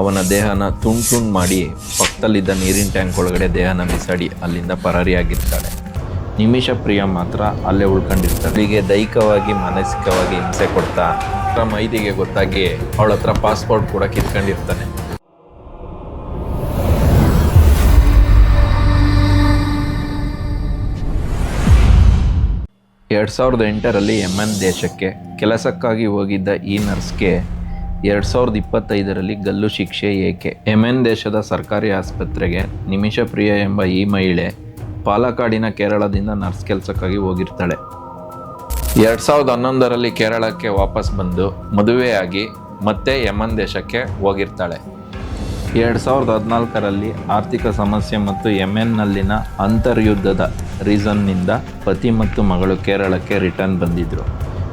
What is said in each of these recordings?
ಅವನ ದೇಹನ ತುಂಡು ತುಂಡು ಮಾಡಿ ಪಕ್ಕದಲ್ಲಿದ್ದ ನೀರಿನ ಟ್ಯಾಂಕ್ ಒಳಗಡೆ ದೇಹನ ಬಿಸಾಡಿ ಅಲ್ಲಿಂದ ಪರಾರಿಯಾಗಿರ್ತಾಳೆ. ನಿಮಿಷ ಪ್ರಿಯ ಮಾತ್ರ ಅಲ್ಲೇ ಉಳ್ಕೊಂಡಿರ್ತಾಳೆ. ಹೀಗೆ ದೈಹಿಕವಾಗಿ, ಮಾನಸಿಕವಾಗಿ ಹಿಂಸೆ ಕೊಡ್ತಾ ಮೈದಿಗೆ ಗೊತ್ತಾಗಿ ಅವಳ ಹತ್ರ ಪಾಸ್ಪೋರ್ಟ್ ಕೂಡ ಕಿತ್ಕೊಂಡಿರ್ತಾನೆ. ಎರಡು ಸಾವಿರದ ಎಂಟರಲ್ಲಿ ಎಂ ಎನ್ ದೇಶಕ್ಕೆ ಕೆಲಸಕ್ಕಾಗಿ ಹೋಗಿದ್ದ ಈ ನರ್ಸ್ಗೆ ಎರಡು ಸಾವಿರದ ಇಪ್ಪತ್ತೈದರಲ್ಲಿ ಗಲ್ಲು ಶಿಕ್ಷೆ ಏಕೆ? ಎಮೆನ್ ದೇಶದ ಸರ್ಕಾರಿ ಆಸ್ಪತ್ರೆಗೆ ನಿಮಿಷ ಪ್ರಿಯ ಎಂಬ ಈ ಮಹಿಳೆ ಪಾಲಕಾಡಿನ ಕೇರಳದಿಂದ ನರ್ಸ್ ಕೆಲಸಕ್ಕಾಗಿ ಹೋಗಿರ್ತಾಳೆ. ಎರಡು ಸಾವಿರದ ಹನ್ನೊಂದರಲ್ಲಿ ಕೇರಳಕ್ಕೆ ವಾಪಸ್ ಬಂದು ಮದುವೆಯಾಗಿ ಮತ್ತೆ ಯಮನ್ ದೇಶಕ್ಕೆ ಹೋಗಿರ್ತಾಳೆ. ಎರಡು ಸಾವಿರದ ಹದಿನಾಲ್ಕರಲ್ಲಿ ಆರ್ಥಿಕ ಸಮಸ್ಯೆ ಮತ್ತು ಯಮೆನ್ನಲ್ಲಿನ ಅಂತರ್ಯುದ್ಧದ ರೀಸನ್ನಿಂದ ಪತಿ ಮತ್ತು ಮಗಳು ಕೇರಳಕ್ಕೆ ರಿಟರ್ನ್ ಬಂದಿದ್ದರು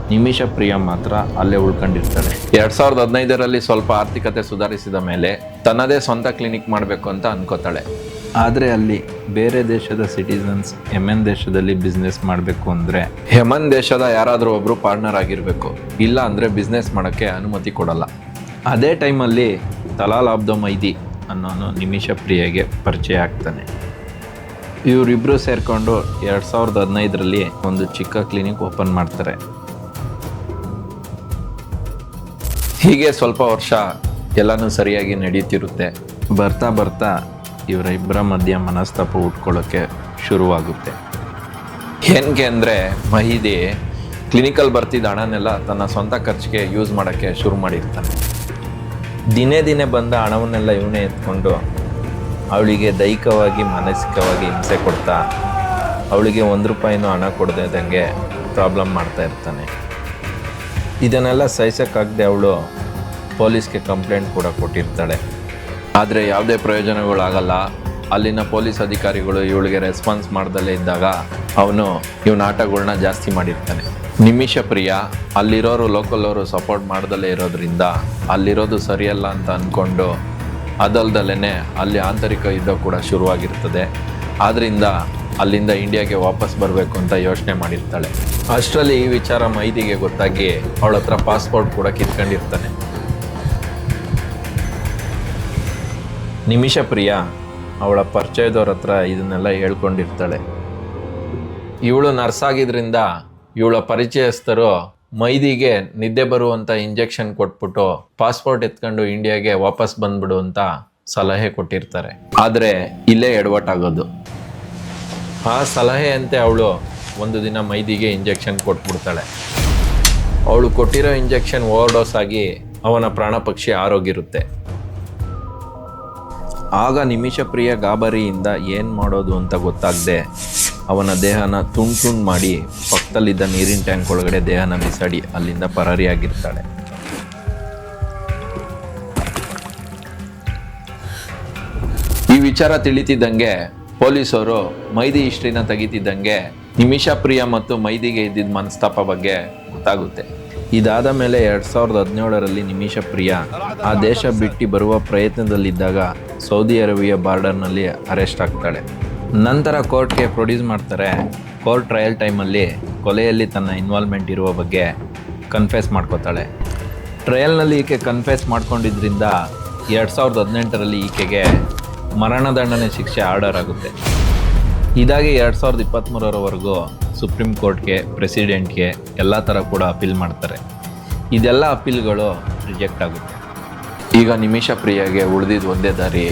ನಿಮಿಷ ಪ್ರಿಯ ಮಾತ್ರ ಅಲ್ಲೇ ಉಳ್ಕೊಂಡಿರ್ತಾಳೆ. ಎರಡು ಸಾವಿರದ ಹದಿನೈದರಲ್ಲಿ ಸ್ವಲ್ಪ ಆರ್ಥಿಕತೆ ಸುಧಾರಿಸಿದ ಮೇಲೆ ತನ್ನದೇ ಸ್ವಂತ ಕ್ಲಿನಿಕ್ ಮಾಡಬೇಕು ಅಂತ ಅನ್ಕೋತಾಳೆ. ಆದರೆ ಅಲ್ಲಿ ಬೇರೆ ದೇಶದ ಸಿಟಿಸನ್ಸ್ ಎಮ್ಎನ್ ದೇಶದಲ್ಲಿ ಬಿಸ್ನೆಸ್ ಮಾಡಬೇಕು ಅಂದರೆ ಹೆಮನ್ ದೇಶದ ಯಾರಾದರೂ ಒಬ್ಬರು ಪಾರ್ಟ್ನರ್ ಆಗಿರಬೇಕು. ಇಲ್ಲ ಅಂದರೆ ಬಿಸ್ನೆಸ್ ಮಾಡೋಕ್ಕೆ ಅನುಮತಿ ಕೊಡಲ್ಲ. ಅದೇ ಟೈಮಲ್ಲಿ ತಲಾಲ್ ಅಬ್ದೋ ಮೈದಿ ಅನ್ನೋನು ನಿಮಿಷ ಪ್ರಿಯಗೆ ಪರಿಚಯ ಆಗ್ತಾನೆ. ಇವರಿಬ್ಬರು ಸೇರಿಕೊಂಡು ಎರಡು ಸಾವಿರದ ಹದಿನೈದರಲ್ಲಿ ಒಂದು ಚಿಕ್ಕ ಕ್ಲಿನಿಕ್ ಓಪನ್ ಮಾಡ್ತಾರೆ. ಹೀಗೆ ಸ್ವಲ್ಪ ವರ್ಷ ಎಲ್ಲನೂ ಸರಿಯಾಗಿ ನಡೀತಿರುತ್ತೆ. ಬರ್ತಾ ಬರ್ತಾ ಇವರ ಇಬ್ಬರ ಮಧ್ಯ ಮನಸ್ತಾಪ ಉಟ್ಕೊಳ್ಳೋಕ್ಕೆ ಶುರುವಾಗುತ್ತೆ. ಏನಕ್ಕೆ ಅಂದರೆ ಮಹಿದಿ ಕ್ಲಿನಿಕಲ್ಲಿ ಬರ್ತಿದ್ದ ಹಣನೆಲ್ಲ ತನ್ನ ಸ್ವಂತ ಖರ್ಚಿಗೆ ಯೂಸ್ ಮಾಡೋಕ್ಕೆ ಶುರು ಮಾಡಿರ್ತಾನೆ. ದಿನೇ ದಿನೇ ಬಂದ ಹಣವನ್ನೆಲ್ಲ ಇವನೇ ಎತ್ಕೊಂಡು ಅವಳಿಗೆ ದೈಹಿಕವಾಗಿ, ಮಾನಸಿಕವಾಗಿ ಹಿಂಸೆ ಕೊಡ್ತಾ ಅವಳಿಗೆ ಒಂದು ರೂಪಾಯಿನೂ ಹಣ ಕೊಡದೇದಂಗೆ ಪ್ರಾಬ್ಲಮ್ ಮಾಡ್ತಾ ಇರ್ತಾನೆ. ಇದನ್ನೆಲ್ಲ ಸಹಿಸೋಕ್ಕಾಗದೆ ಅವಳು ಪೊಲೀಸ್ಗೆ ಕಂಪ್ಲೇಂಟ್ ಕೂಡ ಕೊಟ್ಟಿರ್ತಾಳೆ. ಆದರೆ ಯಾವುದೇ ಪ್ರಯೋಜನಗಳಾಗಲ್ಲ. ಅಲ್ಲಿನ ಪೊಲೀಸ್ ಅಧಿಕಾರಿಗಳು ಇವಳಿಗೆ ರೆಸ್ಪಾನ್ಸ್ ಮಾಡ್ದಲೇ ಇದ್ದಾಗ ಅವನು ಇವನ ಆಟಗಳನ್ನ ಜಾಸ್ತಿ ಮಾಡಿರ್ತಾನೆ. ನಿಮಿಷ ಪ್ರಿಯ, ಅಲ್ಲಿರೋರು ಲೋಕಲ್ ಅವರು ಸಪೋರ್ಟ್ ಮಾಡ್ದಲೇ ಇರೋದ್ರಿಂದ ಅಲ್ಲಿರೋದು ಸರಿಯಲ್ಲ ಅಂತ ಅಂದ್ಕೊಂಡು ಅದಲ್ದಲೇ ಅಲ್ಲಿ ಆಂತರಿಕ ಯುದ್ಧ ಕೂಡ ಶುರುವಾಗಿರ್ತದೆ. ಆದ್ದರಿಂದ ಅಲ್ಲಿಂದ ಇಂಡಿಯಾಗೆ ವಾಪಸ್ ಬರಬೇಕು ಅಂತ ಯೋಚನೆ ಮಾಡಿರ್ತಾಳೆ. ಅಷ್ಟರಲ್ಲಿ ಈ ವಿಚಾರ ಮೈದಿಗೆ ಗೊತ್ತಾಗಿ ಅವಳ ಹತ್ರ ಪಾಸ್ಪೋರ್ಟ್ ಕೂಡ ಕಿತ್ಕೊಂಡಿರ್ತಾನೆ. ನಿಮಿಷ ಪ್ರಿಯ, ಅವಳ ಪರಿಚಯದವ್ರ ಹತ್ರ ಇದನ್ನೆಲ್ಲ ಹೇಳ್ಕೊಂಡಿರ್ತಾಳೆ. ಇವಳು ನರ್ಸ್ ಆಗಿದ್ರಿಂದ ಇವಳ ಪರಿಚಯಸ್ಥರು ಮೈದಿಗೆ ನಿದ್ದೆ ಬರುವಂಥ ಇಂಜೆಕ್ಷನ್ ಕೊಟ್ಬಿಟ್ಟು ಪಾಸ್ಪೋರ್ಟ್ ಎತ್ಕೊಂಡು ಇಂಡಿಯಾಗೆ ವಾಪಸ್ ಬಂದ್ಬಿಡು ಅಂತ ಸಲಹೆ ಕೊಟ್ಟಿರ್ತಾರೆ. ಆದರೆ ಇಲ್ಲೇ ಎಡವಟ್ಟಾಗೋದು. ಆ ಸಲಹೆಯಂತೆ ಅವಳು. ಒಂದು ದಿನ ಮೈದಿಗೆ ಇಂಜೆಕ್ಷನ್ ಕೊಟ್ಬಿಡ್ತಾಳೆ. ಅವಳು ಕೊಟ್ಟಿರೋ ಇಂಜೆಕ್ಷನ್ ಓವರ್ಡೋಸ್ ಆಗಿ ಅವನ ಪ್ರಾಣ ಪಕ್ಷಿ ಆರೋಗಿರುತ್ತೆ ಆಗ ನಿಮಿಷ ಪ್ರಿಯ ಗಾಬರಿಯಿಂದ ಏನು ಮಾಡೋದು ಅಂತ ಗೊತ್ತಾಗದೆ ಅವನ ದೇಹನ ತುಂಡು ತುಂಡು ಮಾಡಿ ಪಕ್ಕದಲ್ಲಿದ್ದ ನೀರಿನ ಟ್ಯಾಂಕ್ ಒಳಗಡೆ ದೇಹನ ಬಿಸಾಡಿ ಅಲ್ಲಿಂದ ಪರಾರಿಯಾಗಿರ್ತಾಳೆ. ಈ ವಿಚಾರ ತಿಳಿತಿದ್ದಂಗೆ ಪೊಲೀಸರು ಮೈದಿ ಹಿಸ್ಟ್ರಿನ ತೆಗಿತಿದ್ದಂಗೆ ನಿಮಿಷ ಪ್ರಿಯ ಮತ್ತು ಮೈದಿಗೆ ಇದ್ದಿದ್ದ ಮನಸ್ತಾಪ ಬಗ್ಗೆ ಗೊತ್ತಾಗುತ್ತೆ. ಇದಾದ ಮೇಲೆ ಎರಡು ಸಾವಿರದ ಹದಿನೇಳರಲ್ಲಿ ನಿಮಿಷ ಪ್ರಿಯ ಆ ದೇಶ ಬಿಟ್ಟು ಬರುವ ಪ್ರಯತ್ನದಲ್ಲಿದ್ದಾಗ ಸೌದಿ ಅರೇಬಿಯಾ ಬಾರ್ಡರ್ನಲ್ಲಿ ಅರೆಸ್ಟ್ ಆಗ್ತಾಳೆ. ನಂತರ ಕೋರ್ಟ್ಗೆ ಪ್ರೊಡ್ಯೂಸ್ ಮಾಡ್ತಾರೆ. ಕೋರ್ಟ್ ಟ್ರಯಲ್ ಟೈಮಲ್ಲಿ ಕೊಲೆಯಲ್ಲಿ ತನ್ನ ಇನ್ವಾಲ್ವ್ಮೆಂಟ್ ಇರುವ ಬಗ್ಗೆ ಕನ್ಫೆಸ್ ಮಾಡ್ಕೋತಾಳೆ. ಟ್ರಯಲ್ನಲ್ಲಿ ಈಕೆ ಕನ್ಫೆಸ್ ಮಾಡ್ಕೊಂಡಿದ್ದರಿಂದ ಎರಡು ಸಾವಿರದ ಹದಿನೆಂಟರಲ್ಲಿ ಈಕೆಗೆ ಮರಣದಂಡನೆ ಶಿಕ್ಷೆ ಆರ್ಡರ್ ಆಗುತ್ತೆ. ಇದಾಗಿ ಎರಡು ಸಾವಿರದ ಇಪ್ಪತ್ತ್ಮೂರರವರೆಗೂ ಸುಪ್ರೀಂ ಕೋರ್ಟ್ಗೆ, ಪ್ರೆಸಿಡೆಂಟ್ಗೆ ಎಲ್ಲ ಥರ ಕೂಡ ಅಪೀಲ್ ಮಾಡ್ತಾರೆ. ಇದೆಲ್ಲ ಅಪೀಲ್ಗಳು ರಿಜೆಕ್ಟ್ ಆಗುತ್ತೆ. ಈಗ ನಿಮಿಷ ಪ್ರಿಯಾಗೆ ಉಳಿದಿದ್ದು ಒಂದೇ ದಾರಿ,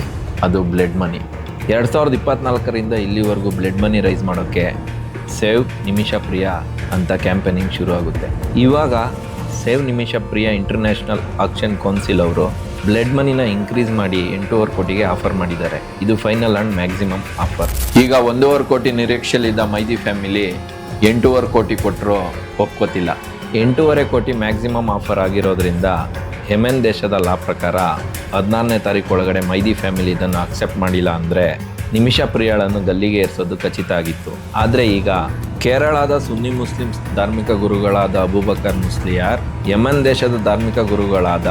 ಅದು ಬ್ಲಡ್ ಮನಿ. ಎರಡು ಸಾವಿರದ ಇಪ್ಪತ್ನಾಲ್ಕರಿಂದ ಇಲ್ಲಿವರೆಗೂ ಬ್ಲಡ್ ಮನಿ ರೈಸ್ ಮಾಡೋಕ್ಕೆ ಸೇವ್ ನಿಮಿಷ ಪ್ರಿಯ ಅಂತ ಕ್ಯಾಂಪೇನಿಂಗ್ ಶುರು ಆಗುತ್ತೆ ಇವಾಗ save Nimisha Priya international action council ಅವರು ಬ್ಲಡ್ ಮನಿನ ಇನ್ಕ್ರೀಸ್ ಮಾಡಿ ಎಂಟೂವರೆ ಕೋಟಿಗೆ ಆಫರ್ ಮಾಡಿದ್ದಾರೆ. ಇದು ಫೈನಲ್ ಆ್ಯಂಡ್ ಮ್ಯಾಕ್ಸಿಮಮ್ ಆಫರ್ ಈಗ ಒಂದೂವರೆ ಕೋಟಿ ನಿರೀಕ್ಷೆಯಲ್ಲಿದ್ದ ಮೈದಿ ಫ್ಯಾಮಿಲಿ ಎಂಟೂವರೆ ಕೋಟಿ ಕೊಟ್ಟರು ಒಪ್ಕೋತಿಲ್ಲ. ಎಂಟೂವರೆ ಕೋಟಿ ಮ್ಯಾಕ್ಸಿಮಮ್ ಆಫರ್ ಆಗಿರೋದ್ರಿಂದ ಹೆಮೆನ್ ದೇಶದ ಲಾ ಪ್ರಕಾರ ಹದಿನಾರನೇ ತಾರೀಕು ಒಳಗಡೆ ಮೈದಿ ಫ್ಯಾಮಿಲಿ ಇದನ್ನು ಅಕ್ಸೆಪ್ಟ್ ಮಾಡಿಲ್ಲ ಅಂದರೆ ನಿಮಿಷ ಪ್ರಿಯಾಳನ್ನು ಗಲ್ಲಿಗೆ ಏರಿಸೋದು ಖಚಿತ ಆಗಿತ್ತು. ಆದರೆ ಈಗ ಕೇರಳದ ಸುನ್ನಿ ಮುಸ್ಲಿಂ ಧಾರ್ಮಿಕ ಗುರುಗಳಾದ ಅಬೂಬಕರ್ ಮುಸ್ಲಿಯಾರ್ ಯಮನ್ ದೇಶದ ಧಾರ್ಮಿಕ ಗುರುಗಳಾದ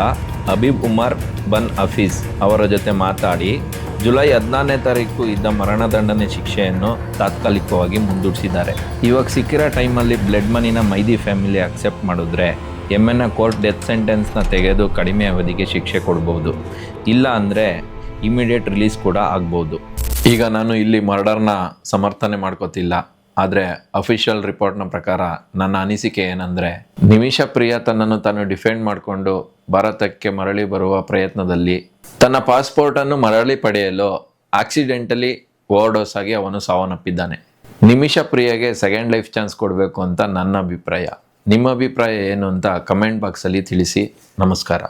ಹಬೀಬ್ ಉಮರ್ ಬನ್ ಅಫೀಸ್ ಅವರ ಜೊತೆ ಮಾತಾಡಿ, ಜುಲೈ ಹದಿನಾರನೇ ತಾರೀಕು ಇದ್ದ ಮರಣದಂಡನೆ ಶಿಕ್ಷೆಯನ್ನು ತಾತ್ಕಾಲಿಕವಾಗಿ ಮುಂದೂಡಿಸಿದ್ದಾರೆ. ಇವಾಗ ಸಿಕ್ಕಿರೋ ಟೈಮಲ್ಲಿ ಬ್ಲಡ್ ಮನಿನ ಮೈದಿ ಫ್ಯಾಮಿಲಿ ಅಕ್ಸೆಪ್ಟ್ ಮಾಡಿದ್ರೆ ಎಂ ಕೋರ್ಟ್ ಡೆತ್ ಸೆಂಟೆನ್ಸ್ನ ತೆಗೆದು ಕಡಿಮೆ ಅವಧಿಗೆ ಶಿಕ್ಷೆ ಕೊಡ್ಬೋದು. ಇಲ್ಲ ಅಂದರೆ ಇಮಿಡಿಯೇಟ್ ರಿಲೀಸ್ ಕೂಡ ಆಗ್ಬೋದು. ಈಗ ನಾನು ಇಲ್ಲಿ ಮರ್ಡರ್ನ ಸಮರ್ಥನೆ ಮಾಡ್ಕೋತಿಲ್ಲ. ಆದರೆ ಅಫಿಷಿಯಲ್ ರಿಪೋರ್ಟ್ನ ಪ್ರಕಾರ ನನ್ನ ಅನಿಸಿಕೆ ಏನಂದರೆ, ನಿಮಿಷ ಪ್ರಿಯ ತನ್ನನ್ನು ತಾನು ಡಿಫೆಂಡ್ ಮಾಡಿಕೊಂಡು ಭಾರತಕ್ಕೆ ಮರಳಿ ಬರುವ ಪ್ರಯತ್ನದಲ್ಲಿ ತನ್ನ ಪಾಸ್ಪೋರ್ಟನ್ನು ಮರಳಿ ಪಡೆಯಲು ಆಕ್ಸಿಡೆಂಟಲಿ ಓವರ್ಡೋಸ್ ಆಗಿ ಅವನು ಸಾವನ್ನಪ್ಪಿದ್ದಾನೆ. ನಿಮಿಷ ಪ್ರಿಯಗೆ ಸೆಕೆಂಡ್ ಲೈಫ್ ಚಾನ್ಸ್ ಕೊಡಬೇಕು ಅಂತ ನನ್ನ ಅಭಿಪ್ರಾಯ. ನಿಮ್ಮ ಅಭಿಪ್ರಾಯ ಏನು ಅಂತ ಕಮೆಂಟ್ ಬಾಕ್ಸಲ್ಲಿ ತಿಳಿಸಿ. ನಮಸ್ಕಾರ.